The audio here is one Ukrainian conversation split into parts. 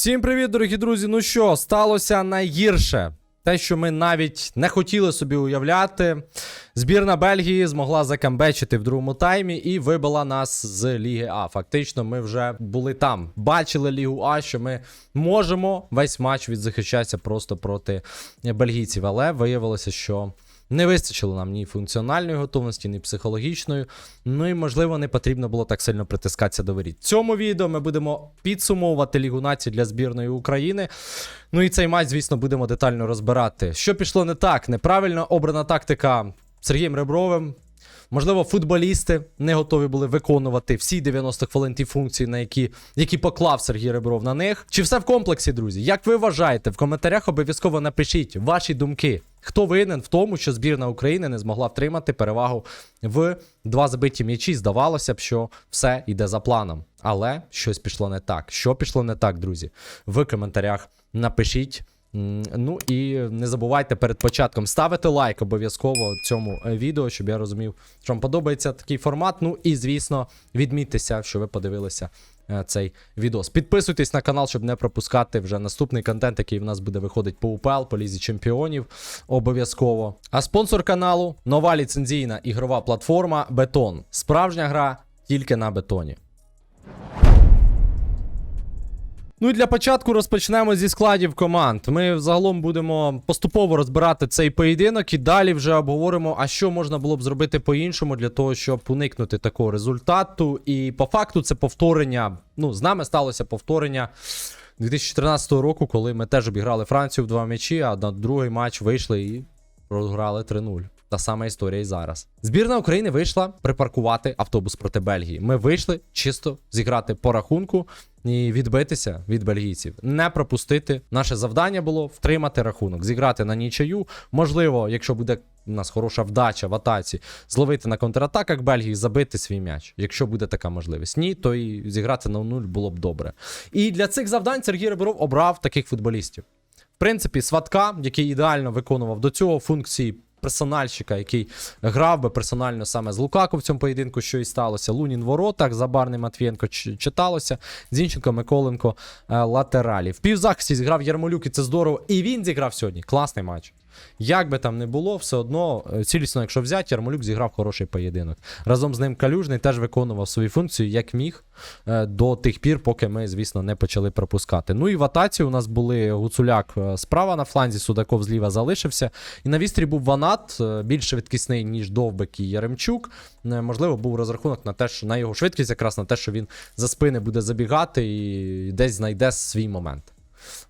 Всім привіт, дорогі друзі. Ну що, сталося найгірше. Те, що ми навіть не хотіли собі уявляти. Збірна Бельгії змогла закамбечити в другому таймі і вибила нас з Ліги А. Фактично, ми вже були там, бачили Лігу А, що ми можемо весь матч відзахищатися просто проти бельгійців. Але виявилося, що не вистачило нам ні функціональної готовності, ні психологічної. Ну і можливо не потрібно було так сильно притискатися до воріт. Цьому відео ми будемо підсумовувати Лігу націй для збірної України. Ну і цей матч, звісно, будемо детально розбирати. Що пішло не так? Неправильно обрана тактика Сергієм Ребровим. Можливо, футболісти не готові були виконувати всі 90 хвилин ті функції, на які, які поклав Сергій Ребров на них. Чи все в комплексі, друзі? Як ви вважаєте? В коментарях обов'язково напишіть ваші думки. Хто винен в тому, що збірна України не змогла втримати перевагу в два забиті м'ячі? Здавалося б, що все йде за планом. Але щось пішло не так. Що пішло не так, друзі? В коментарях напишіть. Ну і не забувайте перед початком ставити лайк обов'язково цьому е, відео, щоб я розумів, що вам подобається такий формат. Ну і звісно, відмітьтеся, що ви подивилися е, цей відос. Підписуйтесь на канал, щоб не пропускати вже наступний контент, який в нас буде виходить по УПЛ, по лізі чемпіонів. Обов'язково. А спонсор каналу нова ліцензійна ігрова платформа Бетон. Справжня гра тільки на бетоні. Ну і для початку розпочнемо зі складів команд. Ми взагалом будемо поступово розбирати цей поєдинок і далі вже обговоримо, а що можна було б зробити по-іншому для того, щоб уникнути такого результату. І по факту це повторення. Ну, з нами сталося повторення 2014 року, коли ми теж обіграли Францію в два м'ячі, а на другий матч вийшли і програли 3-0. Та сама історія і зараз. Збірна України вийшла припаркувати автобус проти Бельгії. Ми вийшли чисто зіграти по рахунку і відбитися від бельгійців. Не пропустити. Наше завдання було втримати рахунок, зіграти на нічию. Можливо, якщо буде у нас хороша вдача в атаці, зловити на контратаках Бельгії, забити свій м'яч. Якщо буде така можливість. Ні, то і зіграти на 0 було б добре. І для цих завдань Сергій Ребров обрав таких футболістів. В принципі, Сватка, який ідеально виконував до цього функції персональщика, який грав би персонально саме з Лукаку в цьому поєдинку, що і сталося. Лунін воротах, Забарний Матвієнко читалося. Зінченко, Миколенко е, латералі. В півзахисті зіграв Ярмолюк, і це здорово. І він зіграв сьогодні. Класний матч. Як би там не було, все одно, е, цілісно, якщо взяти, Ярмолюк зіграв хороший поєдинок. Разом з ним Калюжний теж виконував свої функції, як міг, е, до тих пір, поки ми, звісно, не почали пропускати. Ну і в атаці у нас були Гуцуляк е, справа на фланзі, Судаков зліва залишився. І на вістрі був Ванат, більш швидкісний, ніж Довбик і Яремчук. Можливо, був розрахунок на те, що на його швидкість, якраз на те, що він за спини буде забігати і десь знайде свій момент.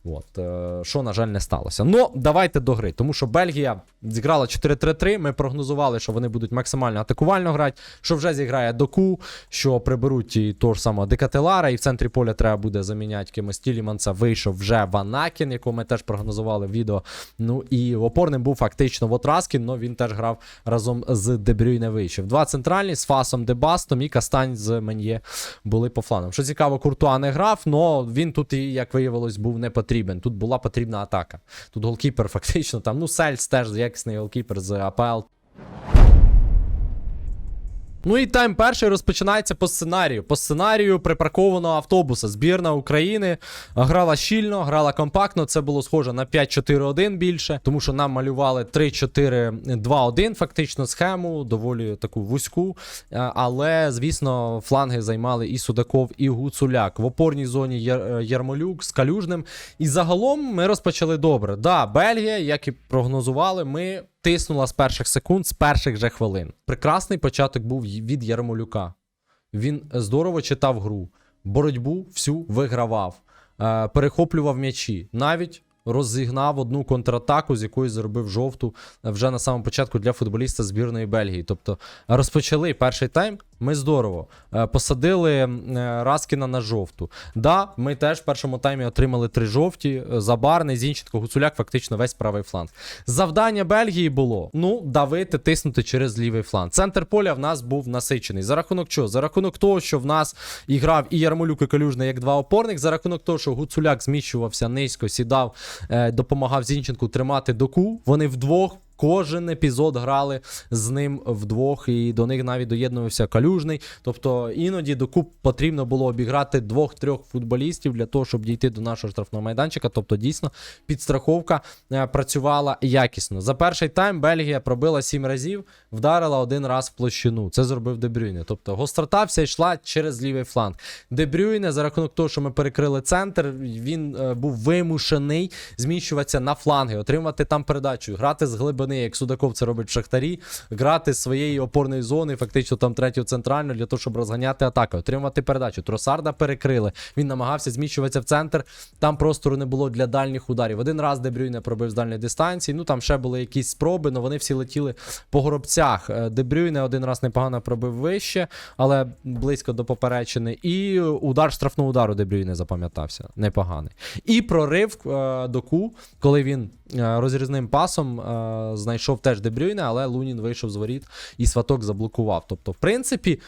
От, е, що, на жаль, не сталося. Ну, давайте до гри. Тому що Бельгія зіграла 4-3-3. Ми прогнозували, що вони будуть максимально атакувально грати, що вже зіграє доку, що приберуть і того ж самого Декателара, і в центрі поля треба буде заміняти кимось Тіліманса. Вийшов вже Ванакін, якого ми теж прогнозували в відео. Ну і опорним був фактично Вотраскін, але він теж грав разом з Дебрюйне вийшов. Два центральні з Фасом Дебастом і Кастань з Мен'є були по фланам. Що цікаво, Куртуа не грав, але він тут, і, як виявилось, був не потрібен. Тут була потрібна атака. Тут голкіпер фактично там. Ну, Сельс теж якісний голкіпер з АПЛ. Ну і тайм перший розпочинається по сценарію. По сценарію припаркованого автобуса. Збірна України грала щільно, грала компактно. Це було схоже на 5-4-1 більше, тому що нам малювали 3-4-2-1 фактично схему, доволі таку вузьку. Е, Але, звісно, фланги займали і Судаков, і Гуцуляк. В опорній зоні е, Ярмолюк з Калюжним. І загалом ми розпочали добре. Да, Бельгія, як і прогнозували, ми тиснула з перших секунд, з перших же хвилин. Прекрасний початок був від Ярмолюка. Він здорово читав гру, боротьбу всю вигравав, е, перехоплював м'ячі, навіть розігнав одну контратаку, з якої заробив жовту е, вже на самому початку для футболіста збірної Бельгії. Тобто розпочали перший тайм. Ми здорово Е, посадили е, Раскіна на жовту. Да, ми теж в першому таймі отримали три жовті. е, Забарний, Зінченко, Гуцуляк, фактично весь правий фланг. Завдання Бельгії було ну давити, тиснути через лівий фланг. Центр поля в нас був насичений. За рахунок чого? За рахунок того, що в нас і грав і Ярмолюк, і Калюжний як два опорник. За рахунок того, що Гуцуляк зміщувався низько, сідав, допомагав Зінченку тримати доку. Вони вдвох. Кожен епізод грали з ним вдвох, і до них навіть доєднувався калюжний. Тобто іноді докуп потрібно було обіграти двох-трьох футболістів для того, щоб дійти до нашого штрафного майданчика. Тобто, дійсно, підстраховка е, працювала якісно. За перший тайм Бельгія пробила сім разів, вдарила один раз в площину. Це зробив Дебрюйне. Тобто гострота вся йшла через лівий фланг. Дебрюйне, за рахунок того, що ми перекрили центр, він е, був вимушений зміщуватися на фланги, отримати там передачу, грати з глибини, як Судаков це робить в Шахтарі, грати з своєї опорної зони, фактично там третю центральну, для того, щоб розганяти атаки, отримати передачу. Тросарда перекрили. Він намагався зміщуватися в центр. Там простору не було для дальніх ударів. Один раз Дебрюйне пробив з дальньої дистанції. Ну там ще були якісь спроби, але вони всі летіли по горобцях. Е, Дебрюйне один раз непогано пробив вище, але близько до поперечини. І удар штрафного удару Дебрюйне запам'ятався. Непоганий. І прорив е, доку, коли він розрізним пасом е, знайшов теж Дебрюйне, але Лунін вийшов з воріт і сваток заблокував. Тобто, в принципі.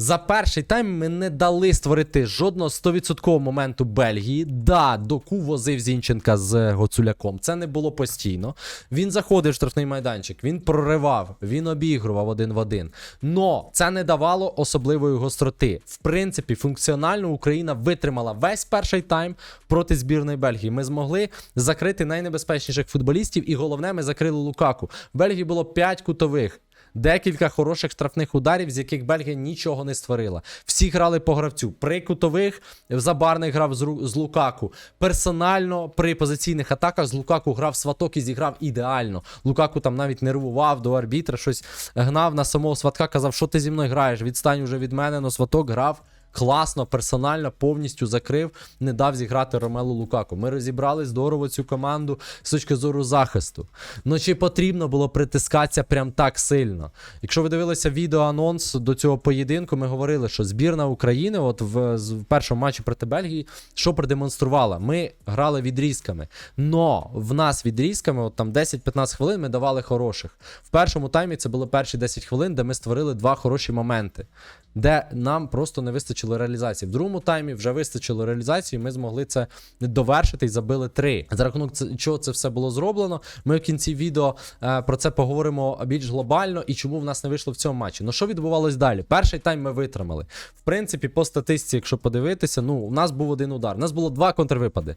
За перший тайм ми не дали створити жодного 100% моменту Бельгії. Да, доку возив Зінченка з Гоцуляком. Це не було постійно. Він заходив в штрафний майданчик, він проривав, він обігрував один в один. Но це не давало особливої гостроти. В принципі, функціонально Україна витримала весь перший тайм проти збірної Бельгії. Ми змогли закрити найнебезпечніших футболістів, і головне, ми закрили Лукаку. В Бельгії було 5 кутових. Декілька хороших штрафних ударів, з яких Бельгія нічого не створила. Всі грали по гравцю. При кутових Забарний грав з, Лукаку. Персонально при позиційних атаках з Лукаку грав сваток і зіграв ідеально. Лукаку там навіть нервував до арбітра, щось гнав на самого сватка, казав, що ти зі мною граєш, відстань уже від мене, но сваток грав. Класно, персонально, повністю закрив, не дав зіграти Ромелу Лукаку. Ми розібрали здорово цю команду з точки зору захисту. Ну чи потрібно було притискатися прям так сильно? Якщо ви дивилися відео анонс до цього поєдинку, ми говорили, що збірна України, от в, в першому матчі проти Бельгії, що продемонструвала? Ми грали відрізками. Но в нас відрізками, от там 10-15 хвилин, ми давали хороших. В першому таймі це були перші 10 хвилин, де ми створили два хороші моменти, де нам просто не вистачило реалізації. В другому таймі вже вистачило реалізації, ми змогли це довершити і забили три. За рахунок чого це все було зроблено. Ми в кінці відео е, про це поговоримо більш глобально і чому в нас не вийшло в цьому матчі. Ну що відбувалось далі? Перший тайм ми витримали. В принципі, по статистиці, якщо подивитися, ну у нас був один удар. У нас було два контрвипади.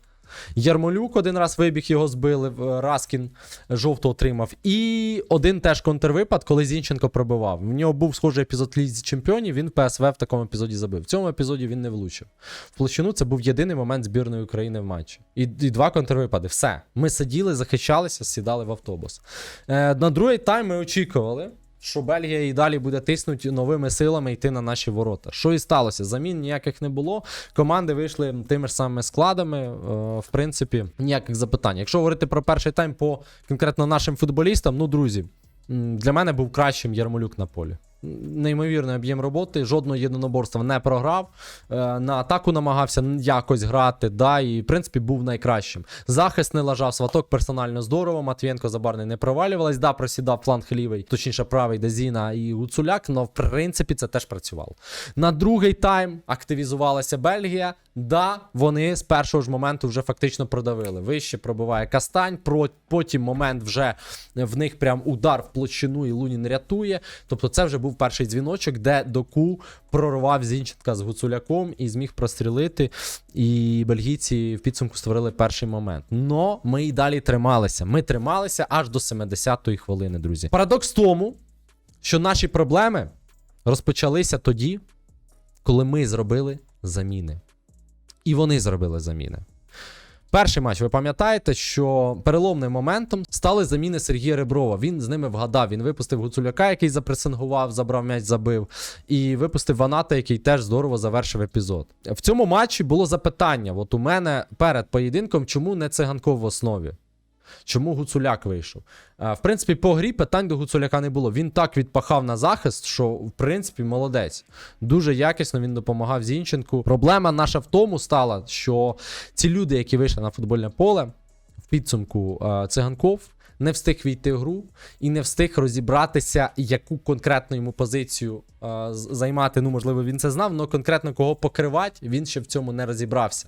Ярмолюк один раз вибіг, його збили. в- Раскін жовто отримав. І один теж контрвипад, коли Зінченко пробивав. В нього був схожий епізод Лізі Чемпіонів. Він ПСВ в такому епізоді забив. Цьому епізоді він не влучив. В площину це був єдиний момент збірної України в матчі. І, і два контрвипади. Все. Ми сиділи, захищалися, сідали в автобус. Е, на другий тайм ми очікували. Що Бельгія і далі буде тиснути новими силами йти на наші ворота. Що і сталося? Замін ніяких не було. Команди вийшли тими ж самими складами. Е, в принципі, ніяких запитань. Якщо говорити про перший тайм по конкретно нашим футболістам, ну друзі, для мене був кращим Ярмолюк на полі. Неймовірний об'єм роботи, жодного єдиноборства не програв. Е, На атаку намагався якось грати, да, і в принципі був найкращим. Захист не лажав, сваток персонально здорово. Матвієнко Забарний не провалювалась. Да, просідав фланг лівий, точніше правий Дезіна і Гуцуляк, але в принципі це теж працювало. На другий тайм активізувалася Бельгія. Да, вони з першого ж моменту вже фактично продавили. Вище пробиває Кастань, потім момент вже в них прям удар в площину і Лунін рятує. Тобто це вже був перший дзвіночок, де Доку прорвав Зінченка з Гуцуляком і зміг прострілити. І бельгійці в підсумку створили перший момент. Но ми і далі трималися. Ми трималися аж до 70-ї хвилини, друзі. Парадокс в тому, що наші проблеми розпочалися тоді, коли ми зробили заміни. І вони зробили заміни. Перший матч, ви пам'ятаєте, що переломним моментом стали заміни Сергія Реброва. Він з ними вгадав. Він випустив Гуцуляка, який запресингував, забрав м'яч, забив, і випустив Ваната, який теж здорово завершив епізод. В цьому матчі було запитання: от у мене перед поєдинком, чому не циганков в основі? Чому Гуцуляк вийшов? Е, В принципі, по грі питань до Гуцуляка не було. Він так відпахав на захист, що в принципі молодець. Дуже якісно він допомагав Зінченку. Проблема наша в тому стала, що ці люди, які вийшли на футбольне поле, в підсумку е, циганков. Не встиг війти в гру і не встиг розібратися, яку конкретну йому позицію е, займати. Ну, можливо, він це знав, але конкретно кого покривати, він ще в цьому не розібрався.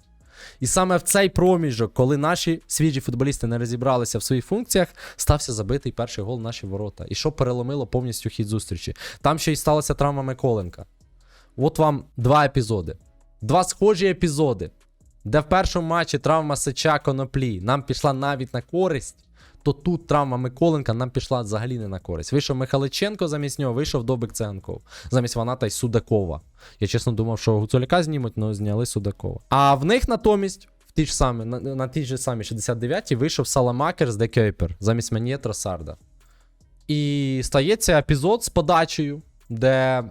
І саме в цей проміжок, коли наші свіжі футболісти не розібралися в своїх функціях, стався забитий перший гол в наші ворота. І що переломило повністю хід зустрічі. Там ще й сталася травма Миколенка. От вам два епізоди. Два схожі епізоди, де в першому матчі травма Сича Коноплі нам пішла навіть на користь, то тут травма Миколенка нам пішла взагалі не на користь. Вийшов Михаличенко замість нього, вийшов Добик Ценков. Замість Ваната й Судакова. Я чесно думав, що Гуцуляка знімуть, але зняли Судакова. А в них натомість. Ті ж самі, на, на тій же самі 69-й вийшов Саламакер з Декейпер замість Менє Тросарда. І стається епізод з подачею, де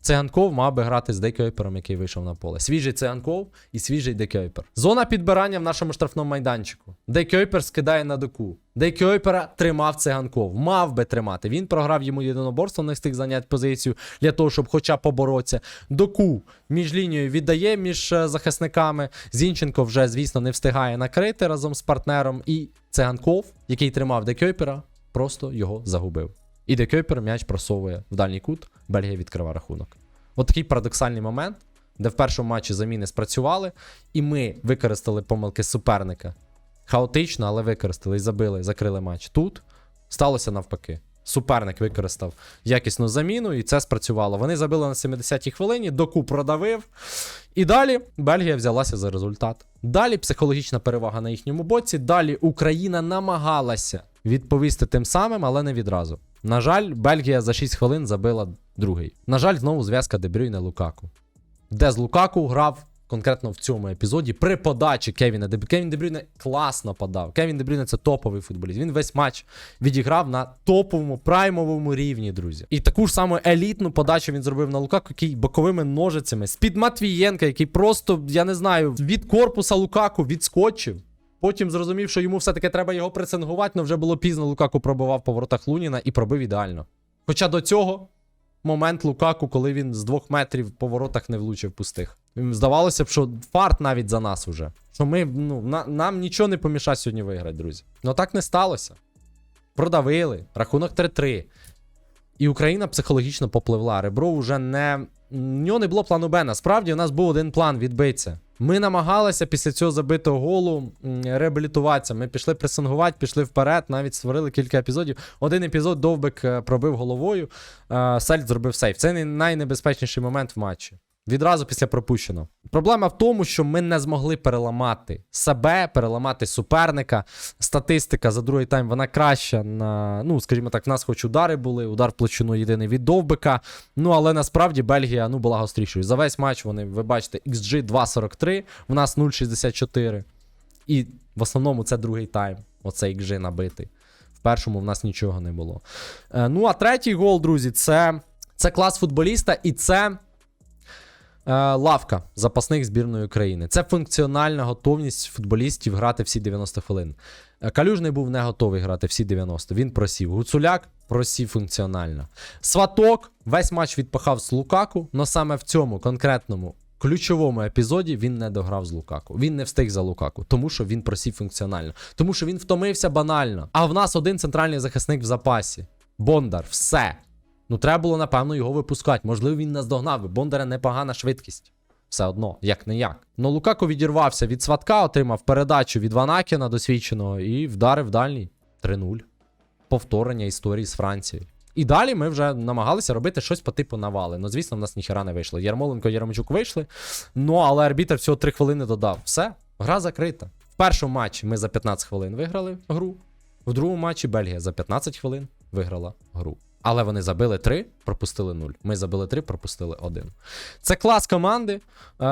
Циганков мав би грати з Декейпером, який вийшов на поле. Свіжий Циганков і свіжий Декейпер. Зона підбирання в нашому штрафному майданчику. Декейпер скидає на доку. Декейпера тримав Циганков. Мав би тримати. Він програв йому єдиноборство, не встиг зайняти позицію для того, щоб хоча б поборотися. Доку між лінією віддає між е, захисниками. Зінченко вже, звісно, не встигає накрити разом з партнером. І Циганков, який тримав Декейпера, просто його загубив. І Декейпер м'яч просовує в дальній кут, Бельгія відкриває рахунок. От такий парадоксальний момент, де в першому матчі заміни спрацювали, і ми використали помилки суперника. Хаотично, але використали і забили, закрили матч. Тут сталося навпаки. Суперник використав якісну заміну, і це спрацювало. Вони забили на 70-й хвилині, доку продавив. І далі Бельгія взялася за результат. Далі психологічна перевага на їхньому боці. Далі Україна намагалася відповісти тим самим, але не відразу. На жаль, Бельгія за 6 хвилин забила другий. На жаль, знову зв'язка Дебрюйне Лукаку. Де з Лукаку грав конкретно в цьому епізоді при подачі Кевіна Дебрюйне. Кевін Дебрюйне класно подав. Кевін Дебрюйне це топовий футболіст. Він весь матч відіграв на топовому праймовому рівні, друзі. І таку ж саму елітну подачу він зробив на Лукаку, який боковими ножицями з-під Матвієнка, який просто, я не знаю, від корпуса Лукаку відскочив. Потім зрозумів, що йому все-таки треба його пресингувати, але вже було пізно. Лукаку пробивав по воротах Луніна і пробив ідеально. Хоча до цього момент Лукаку, коли він з двох метрів по воротах не влучив пустих. Здавалося б, що фарт навіть за нас уже. Що ми, ну, на, нам нічого не помішає сьогодні виграти, друзі. Ну так не сталося. Продавили. Рахунок 3-3. І Україна психологічно попливла. Ребро вже не. Нього не було плану Б. Насправді у нас був один план відбитися. Ми намагалися після цього забитого голу реабілітуватися. Ми пішли пресингувати, пішли вперед, навіть створили кілька епізодів. Один епізод Довбик е, пробив головою, е, Сельд зробив сейф. Це найнебезпечніший момент в матчі. Відразу після пропущеного. Проблема в тому, що ми не змогли переламати себе, переламати суперника. Статистика за другий тайм вона краща. На, ну, скажімо так, в нас хоч удари були, удар в площину єдиний від Довбика. Ну, але насправді Бельгія ну, була гострішою. За весь матч вони, ви бачите, XG 2.43, в нас 0.64. І в основному це другий тайм. Оцей XG набитий. В першому в нас нічого не було. Е, ну, а третій гол, друзі, це, це клас футболіста, і це. Е, Лавка запасних збірної України. Це функціональна готовність футболістів грати всі 90 хвилин. Е, Калюжний був не готовий грати всі 90. Він просів. Гуцуляк просів функціонально. Сваток весь матч відпахав з Лукаку, але саме в цьому конкретному ключовому епізоді він не дограв з Лукаку. Він не встиг за Лукаку, тому що він просів функціонально, тому що він втомився банально. А в нас один центральний захисник в запасі. Бондар, все. Ну, треба було, напевно, його випускати. Можливо, він наздогнав. би. Бондаря непогана швидкість. Все одно, як не як. Ну, Лукако відірвався від сватка, отримав передачу від Ванакіна досвідченого і вдарив дальній 3-0. Повторення історії з Францією. І далі ми вже намагалися робити щось по типу навали. Ну, звісно, в нас ніхера не вийшло. Ярмоленко Яремчук вийшли. Ну, але арбітр всього 3 хвилини додав. Все, гра закрита. В першому матчі ми за 15 хвилин виграли гру. В другому матчі Бельгія за 15 хвилин виграла гру. Але вони забили 3, пропустили 0. Ми забили 3, пропустили 1. Це клас команди.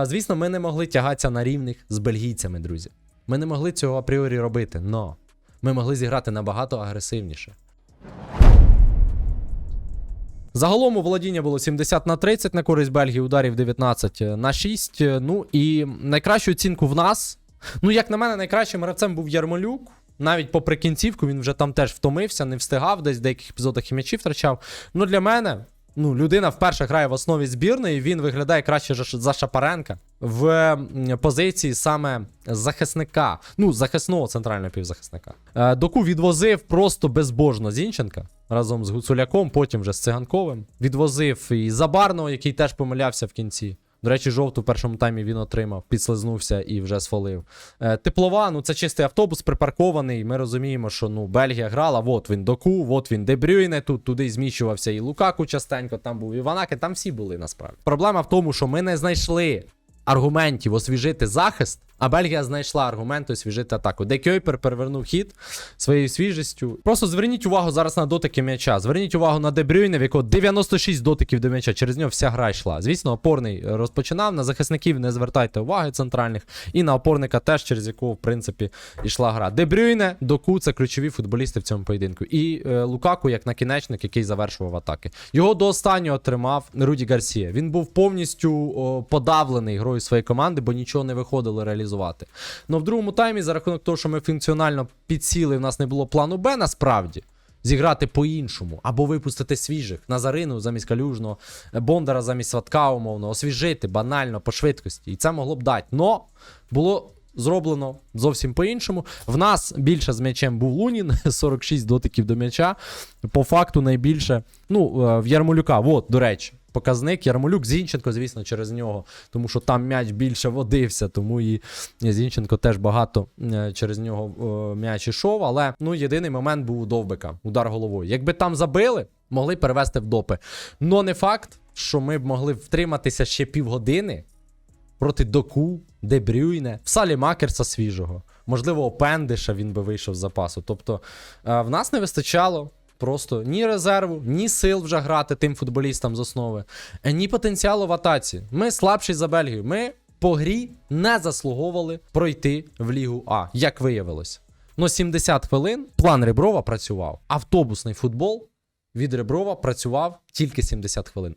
Звісно, ми не могли тягатися на рівних з бельгійцями, друзі. Ми не могли цього апріорі робити, но ми могли зіграти набагато агресивніше. Загалом у володіння було 70 на 30 на користь Бельгії, ударів 19 на 6. Ну і найкращу оцінку в нас. Ну, як на мене, найкращим гравцем був Ярмолюк. Навіть попри кінцівку він вже там теж втомився, не встигав, десь в деяких епізодах і м'ячі втрачав. Ну, для мене, ну, людина вперше грає в основі збірної, він виглядає краще за- Шапаренка в позиції саме захисника, ну, захисного центрального півзахисника. Е, Доку відвозив просто безбожно Зінченка разом з Гуцуляком, потім вже з Циганковим. Відвозив і Забарного, який теж помилявся в кінці. До речі, жовту в першому таймі він отримав, підслизнувся і вже сфолив. Е, теплова, ну це чистий автобус припаркований. Ми розуміємо, що ну Бельгія грала. От він Доку, от він Дебрюйне. Тут туди зміщувався і Лукаку частенько, там був Іванаки, там всі були насправді. Проблема в тому, що ми не знайшли аргументів освіжити захист, а Бельгія знайшла аргументи освіжити атаку. Де Кьойпер перевернув хід своєю свіжістю. Просто зверніть увагу зараз на дотики м'яча. Зверніть увагу на Дебрюйне, в якого 96 дотиків до м'яча. Через нього вся гра йшла. Звісно, опорний розпочинав. На захисників не звертайте уваги центральних. І на опорника теж, через якого, в принципі, йшла гра. Дебрюйне, Доку це ключові футболісти в цьому поєдинку. І е, Лукаку як накінечник, який завершував атаки. Його до останнього тримав Руді Гарсія. Він був повністю о, подавлений грою своєї команди, бо нічого не виходило реалізувати. Ну в другому таймі, за рахунок того, що ми функціонально підсіли, в нас не було плану Б, насправді. Зіграти по-іншому, або випустити свіжих Назарину замість калюжного, Бондара замість Сватка, умовно, освіжити банально по швидкості. І це могло б дати. Но було зроблено зовсім по-іншому. В нас більше з м'ячем був Лунін, 46 дотиків до м'яча. По факту найбільше. Ну, е, в Ярмолюка, от, до речі, показник. Ярмолюк, Зінченко, звісно, через нього, тому що там м'яч більше водився, тому і Зінченко теж багато е, через нього е, м'яч ішов. Але ну, єдиний момент був у Довбика, удар головою. Якби там забили, могли перевести в допи. Но не факт, що ми б могли втриматися ще півгодини проти Доку, Дебрюйне, в Салі Макерса свіжого. Можливо, Опендиша він би вийшов з запасу. Тобто е, в нас не вистачало просто ні резерву, ні сил вже грати тим футболістам з основи, е, ні потенціалу в атаці. Ми слабші за Бельгію. Ми по грі не заслуговували пройти в Лігу А, як виявилось. Ну, 70 хвилин план Реброва працював. Автобусний футбол від Реброва працював тільки 70 хвилин.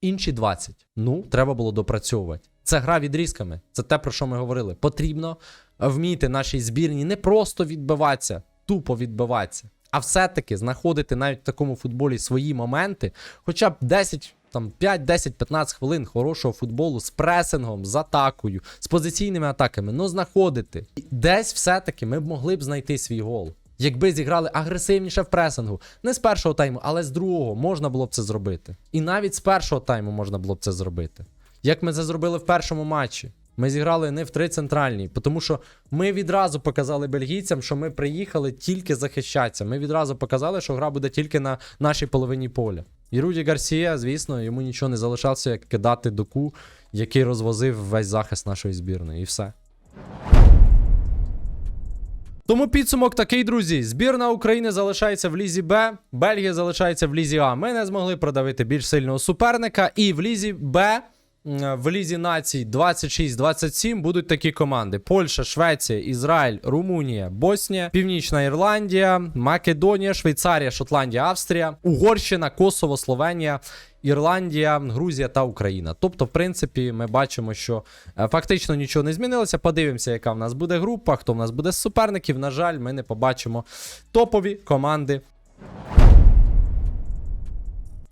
Інші 20. Ну, треба було допрацьовувати. Це гра відрізками. Це те, про що ми говорили. Потрібно вміти нашій збірні не просто відбиватися, тупо відбиватися, а все-таки знаходити навіть в такому футболі свої моменти, хоча б 10, там 5, 10, 15 хвилин хорошого футболу з пресингом, з атакою, з позиційними атаками. Ну, знаходити. Десь все-таки ми б могли б знайти свій гол. Якби зіграли агресивніше в пресингу, не з першого тайму, але з другого можна було б це зробити. І навіть з першого тайму можна було б це зробити. Як ми це зробили в першому матчі. Ми зіграли не в три центральні, тому що ми відразу показали бельгійцям, що ми приїхали тільки захищатися. Ми відразу показали, що гра буде тільки на нашій половині поля. І Руді Гарсія, звісно, йому нічого не залишалося, як кидати доку, який розвозив весь захист нашої збірної, і все. Тому підсумок такий, друзі. Збірна України залишається в лізі Б, Бельгія залишається в лізі А. Ми не змогли продавити більш сильного суперника. І в лізі Б, в лізі націй 26-27 будуть такі команди: Польща, Швеція, Ізраїль, Румунія, Боснія, Північна Ірландія, Македонія, Швейцарія, Шотландія, Австрія, Угорщина, Косово, Словенія. Ірландія, Грузія та Україна. Тобто, в принципі, ми бачимо, що е, фактично нічого не змінилося. Подивимося, яка в нас буде група, хто в нас буде з суперників. На жаль, ми не побачимо топові команди.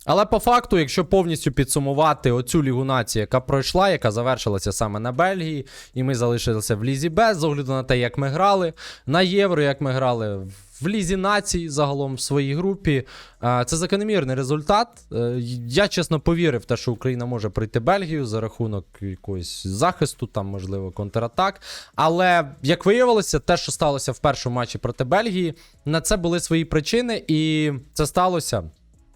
Але по факту, якщо повністю підсумувати оцю лігу нації, яка пройшла, яка завершилася саме на Бельгії, і ми залишилися в Лізі Б, з огляду на те, як ми грали, на євро, як ми грали в Лізі націй загалом в своїй групі. е, Це закономірний результат. Е, Я чесно повірив те, що Україна може пройти Бельгію за рахунок якогось захисту, там, можливо, контратак. Але як виявилося, те, що сталося в першому матчі проти Бельгії, на це були свої причини, і це сталося.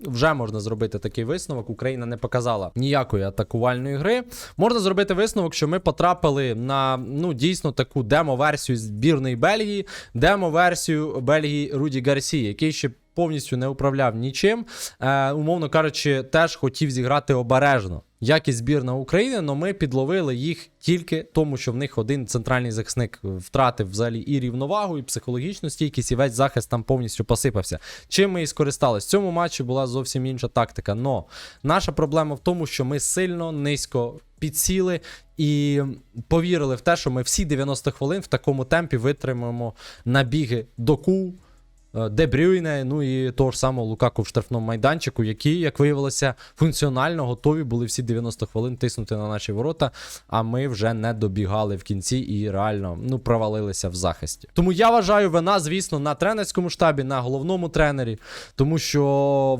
Вже можна зробити такий висновок. Україна не показала ніякої атакувальної гри. Можна зробити висновок, що ми потрапили на ну дійсно таку демо-версію збірної Бельгії, демо-версію Бельгії Руді Гарсі, який ще повністю не управляв нічим. Е, умовно кажучи, теж хотів зіграти обережно. Як і збірна України, але ми підловили їх тільки тому, що в них один центральний захисник втратив взагалі і рівновагу, і психологічну стійкість, і весь захист там повністю посипався. Чим ми і скористались? В цьому матчі була зовсім інша тактика. Но наша проблема в тому, що ми сильно низько підсіли і повірили в те, що ми всі 90 хвилин в такому темпі витримаємо набіги доку. е, Де Брюйне, ну і того ж самого Лукаку в штрафному майданчику, які, як виявилося, функціонально готові були всі 90 хвилин тиснути на наші ворота, а ми вже не добігали в кінці і реально ну, провалилися в захисті. Тому я вважаю, вина, звісно, на тренерському штабі, на головному тренері, тому що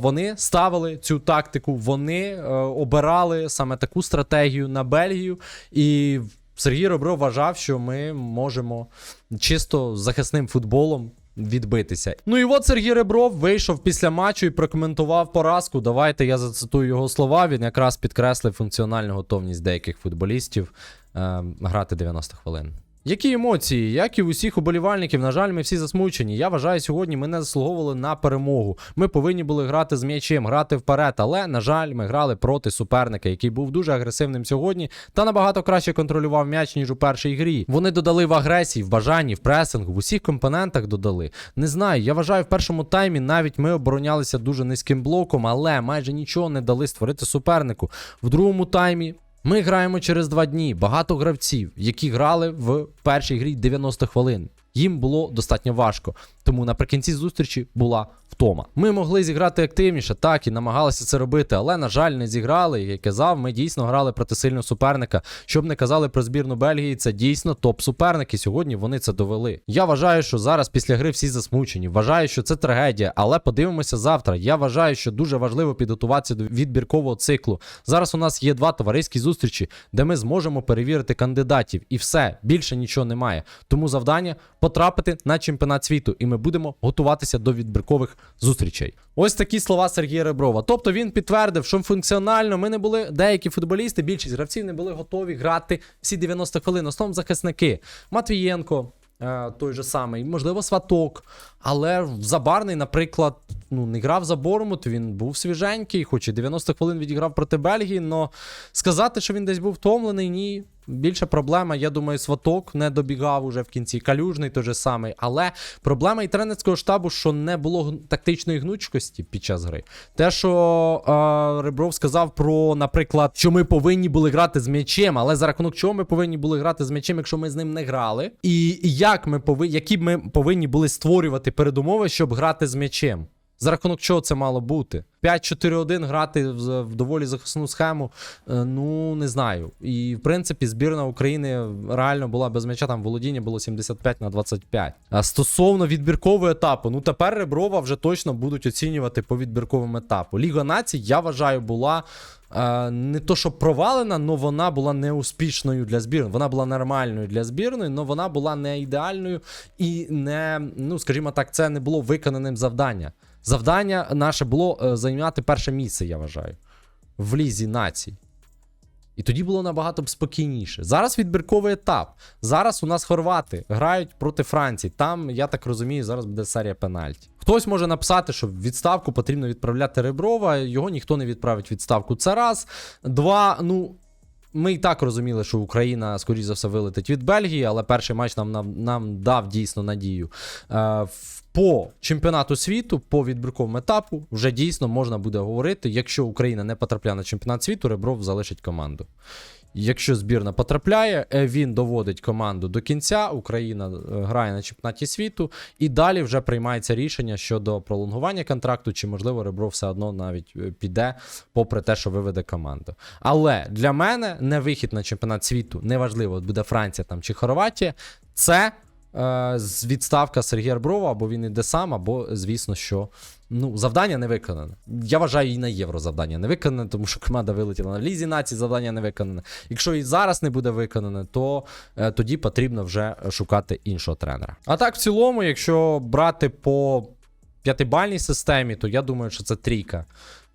вони ставили цю тактику, вони е, обирали саме таку стратегію на Бельгію. І Сергій Ребро вважав, що ми можемо чисто захисним футболом. Відбитися. Ну і от Сергій Ребров вийшов після матчу і прокоментував поразку. Давайте я зацитую його слова. Він якраз підкреслив функціональну готовність деяких футболістів е, грати 90 хвилин. Які емоції, як і в усіх уболівальників, на жаль, ми всі засмучені. Я вважаю, сьогодні ми не заслуговували на перемогу. Ми повинні були грати з м'ячем, грати вперед. Але, на жаль, ми грали проти суперника, який був дуже агресивним сьогодні та набагато краще контролював м'яч, ніж у першій грі. Вони додали в агресії, в бажанні, в пресингу, в усіх компонентах додали. Не знаю, я вважаю, в першому таймі навіть ми оборонялися дуже низьким блоком, але майже нічого не дали створити супернику. В другому таймі. Ми граємо через два дні. Багато гравців, які грали в першій грі 90 хвилин. Їм було достатньо важко, тому наприкінці зустрічі була втома. Ми могли зіграти активніше, так і намагалися це робити, але на жаль, не зіграли. Як я казав, ми дійсно грали проти сильного суперника. Щоб не казали про збірну Бельгії, це дійсно топ-суперник, і сьогодні вони це довели. Я вважаю, що зараз після гри всі засмучені. Вважаю, що це трагедія, але подивимося завтра. Я вважаю, що дуже важливо підготуватися до відбіркового циклу. Зараз у нас є два товариські зустрічі, де ми зможемо перевірити кандидатів, і все більше нічого немає. Тому завдання потрапити на чемпіонат світу, і ми будемо готуватися до відбіркових зустрічей. Ось такі слова Сергія Реброва. Тобто він підтвердив, що функціонально ми не були деякі футболісти, більшість гравців не були готові грати всі 90 хвилин. Основно захисники Матвієнко. е, Той же самий, можливо, сваток. Але Забарний, наприклад, ну не грав за Бормут, він був свіженький, хоч і 90 хвилин відіграв проти Бельгії. але сказати, що він десь був втомлений, ні. Більша проблема, я думаю, сваток не добігав уже в кінці. Калюжний той же самий. Але проблема і тренерського штабу, що не було тактичної гнучкості під час гри. Те, що е, Ребров сказав про, наприклад, що ми повинні були грати з м'ячем, але за рахунок чого ми повинні були грати з м'ячем, якщо ми з ним не грали, і як ми повинні, які ми повинні були створювати передумови, щоб грати з м'ячем. За рахунок чого це мало бути? 5-4-1 грати в, в доволі захисну схему. е, Ну, не знаю. І в принципі, збірна України реально була без м'яча, там володіння було 75 на 25. А стосовно відбіркового етапу, ну тепер Реброва вже точно будуть оцінювати по відбірковому етапу. Ліга націй, я вважаю, була. е, Не то, що провалена, але вона була неуспішною для збірної. Вона була нормальною для збірної, але вона була не ідеальною і не, ну скажімо так, це не було виконаним завдання. Завдання наше було е, зайняти перше місце, я вважаю, в лізі націй. І тоді було набагато б спокійніше. Зараз відбірковий етап. Зараз у нас хорвати грають проти Франції. Там, я так розумію, зараз буде серія пенальті. Хтось може написати, що відставку потрібно відправляти Реброва, його ніхто не відправить відставку. Це раз. Два, ну. Ми і так розуміли, що Україна, скоріш за все, вилетить від Бельгії, але перший матч нам, нам, нам дав дійсно надію. Е, по чемпіонату світу, по відбірковому етапу, вже дійсно можна буде говорити, якщо Україна не потрапляє на чемпіонат світу, Ребров залишить команду. Якщо збірна потрапляє, е, він доводить команду до кінця. Україна е, грає на чемпіонаті світу, і далі вже приймається рішення щодо пролонгування контракту, чи можливо Ребро все одно навіть е, піде, попри те, що виведе команду. Але для мене не вихід на чемпіонат світу, неважливо, буде Франція там чи Хорватія. Це відставка Сергія Реброва, або він іде сам, або, звісно, що ну, завдання не виконане. Я вважаю, і на євро завдання не виконане, тому що команда вилетіла на лізі нації, завдання не виконане. Якщо і зараз не буде виконане, то е, тоді потрібно вже шукати іншого тренера. А так, в цілому, якщо брати по п'ятибальній системі, то я думаю, що це трійка.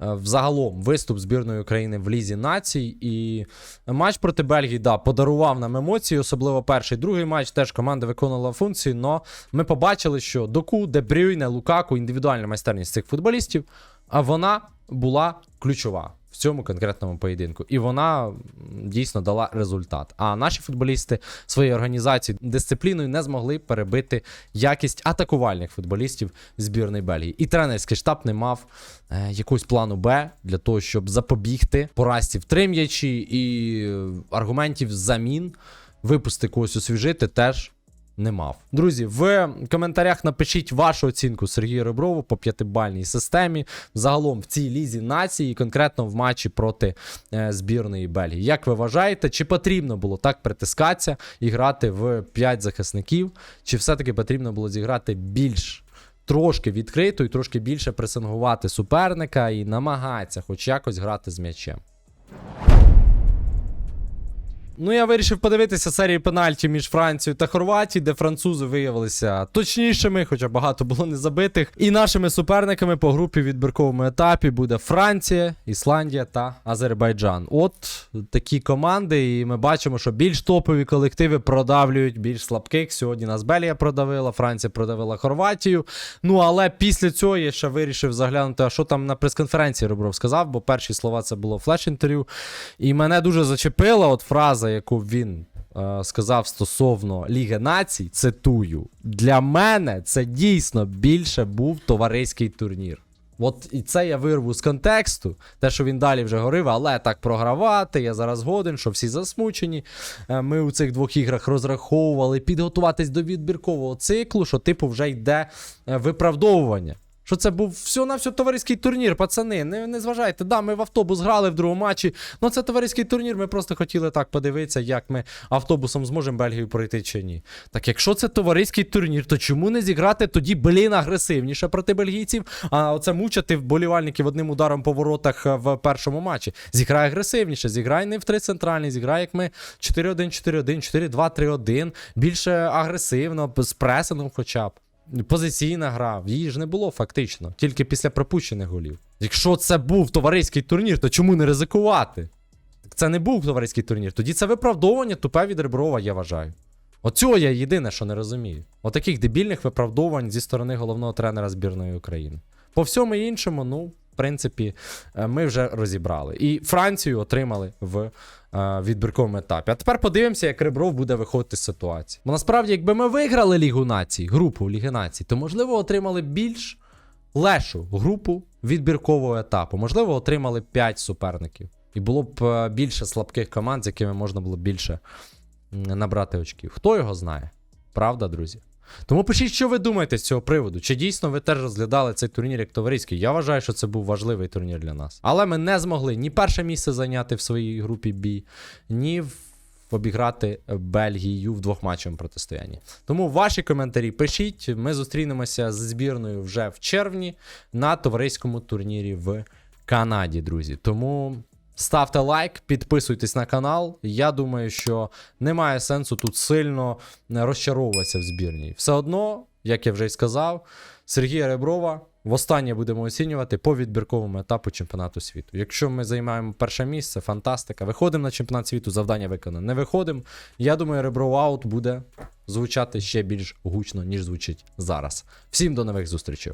Е, Взагалом виступ збірної України в Лізі націй і матч проти Бельгії да, подарував нам емоції, особливо перший другий матч. Теж команда виконувала функції. але ми побачили, що Доку, Дебрюйне, Лукаку, індивідуальна майстерність цих футболістів, а вона була ключова в цьому конкретному поєдинку. І вона дійсно дала результат. А наші футболісти своєю організацією дисципліною не змогли перебити якість атакувальних футболістів збірної Бельгії. І тренерський штаб не мав е, якогось плану Б для того, щоб запобігти поразці в три і е, аргументів замін випусти когось освіжити теж не мав. Друзі, в коментарях напишіть вашу оцінку Сергію Реброву по п'ятибальній системі. Загалом в цій лізі нації, конкретно в матчі проти е, збірної Бельгії. Як ви вважаєте, чи потрібно було так притискатися і грати в 5 захисників, чи все-таки потрібно було зіграти більш трошки відкрито і трошки більше пресингувати суперника і намагатися хоч якось грати з м'ячем? Ну, я вирішив подивитися серії пенальті між Францією та Хорватією, де французи виявилися точнішими, хоча багато було не забитих. І нашими суперниками по групі в відбірковому етапі буде Франція, Ісландія та Азербайджан. От такі команди, і ми бачимо, що більш топові колективи продавлюють більш слабких. Сьогодні нас Белія продавила, Франція продавила Хорватію. Ну але після цього я ще вирішив заглянути, а що там на прес-конференції Ребров сказав, бо перші слова це було флеш-інтерв'ю. І мене дуже зачепила от фраза, яку він е, сказав стосовно Ліги Націй. Цитую: для мене це дійсно більше був товариський турнір. От і це я вирву з контексту, те, що він далі вже говорив, але так програвати, я зараз згоден, що всі засмучені. Е, Ми у цих двох іграх розраховували підготуватись до відбіркового циклу, що типу вже йде е, виправдовування. Що це був все на все товариський турнір, пацани. Не, не зважайте. Да, ми в автобус грали в другому матчі. Ну це товариський турнір. Ми просто хотіли так подивитися, як ми автобусом зможемо Бельгію пройти чи ні. Так якщо це товариський турнір, то чому не зіграти тоді, блін, агресивніше проти бельгійців, а оце мучити вболівальників одним ударом по воротах е, в першому матчі? Зіграй агресивніше, зіграй не в три центральні, зіграй, як ми 4-1, 4-1, 4-2, 3-1, більше агресивно, з пресингом хоча б. Позиційна гра, її ж не було фактично, тільки після пропущених голів. Якщо це був товариський турнір, то чому не ризикувати? Це не був товариський турнір. Тоді це виправдовування тупе від Реброва, я вважаю. Оцього я єдине, що не розумію. Отаких дебільних виправдовувань зі сторони головного тренера збірної України. По всьому іншому, ну, в принципі, е, ми вже розібрали. І Францію отримали в відбірковому етапі. А тепер подивимося, як Ребров буде виходити з ситуації. Бо насправді, якби ми виграли Лігу націй, групу Ліги націй, то можливо отримали більш лешу групу відбіркового етапу. Можливо, отримали 5 суперників. І було б е, більше слабких команд, з якими можна було більше набрати очків. Хто його знає? Правда, друзі? Тому пишіть, що ви думаєте з цього приводу. Чи дійсно ви теж розглядали цей турнір як товариський? Я вважаю, що це був важливий турнір для нас. Але ми не змогли ні перше місце зайняти в своїй групі B, ні в- обіграти Бельгію в двохматчевому протистоянні. Тому ваші коментарі пишіть. Ми зустрінемося з збірною вже в червні на товариському турнірі в Канаді, друзі. Тому. Ставте лайк, підписуйтесь на канал. Я думаю, що немає сенсу тут сильно розчаровуватися в збірній. Все одно, як я вже й сказав, Сергія Реброва востаннє будемо оцінювати по відбірковому етапу чемпіонату світу. Якщо ми займаємо перше місце, фантастика. Виходимо на чемпіонат світу, завдання виконано. Не виходимо. Я думаю, Ребров аут буде звучати ще більш гучно, ніж звучить зараз. Всім до нових зустрічей.